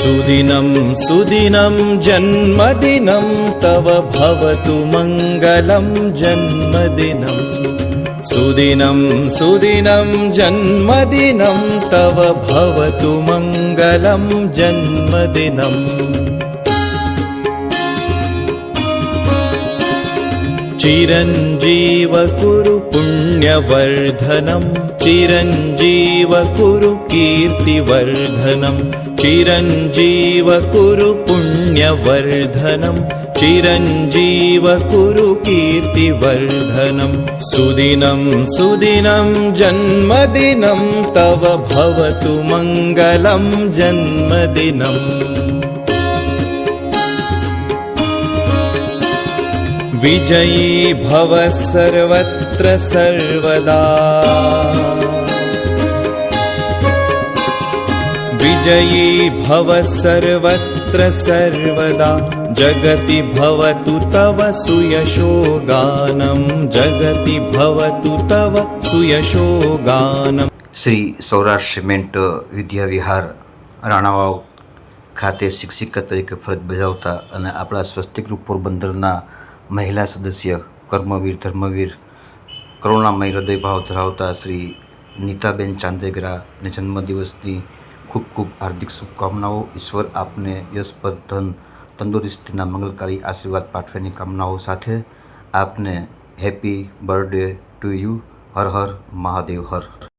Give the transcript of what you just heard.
सुदिनं सुदिनं जन्मदिनं तव भवतु मङ्गलं जन्मदिनम् सुदिनं सुदिनं जन्मदिनं तव भवतु मङ्गलं जन्मदिनम् चिरञ्जीव कुरु पुण्यवर्धनम् चिरञ्जीव कुरु कीर्तिवर्धनम् चिरञ्जीव कुरु पुण्यवर्धनम् चिरञ्जीव कुरु कीर्तिवर्धनम् सुदिनं सुदिनं जन्मदिनं तव भवतु मङ्गलं जन्मदिनम् विजयी भव सर्वत्र सर्वदा विजयी भव सर्वत्र सर्वदा जगति भवतु तव सुयशो गानं जगति भवतु तव सुयशो गानम् શ્રી સૌરાષ્ટ્ર સિમેન્ટ વિદ્યા વિહાર રાણાવાવ ખાતે શિક્ષિકા તરીકે ફરજ બજાવતા અને આપણા સ્વસ્તિક રૂપ પોરબંદરના મહિલા સદસ્ય, કર્મવીર, ધર્મવીર, કરુણામય હૃદયભાવ ધરાવતા શ્રી નીતાબેન ચાંદેગરાને જન્મદિવસની ખૂબ ખૂબ હાર્દિક શુભકામનાઓ. ઈશ્વર આપને યશપદ ધન, તંદુરસ્તીના મંગલકારી આશીર્વાદ પાઠવેની કામનાઓ સાથે આપને હેપી બર્થડે ટુ યુ. હર હર મહાદેવ હર.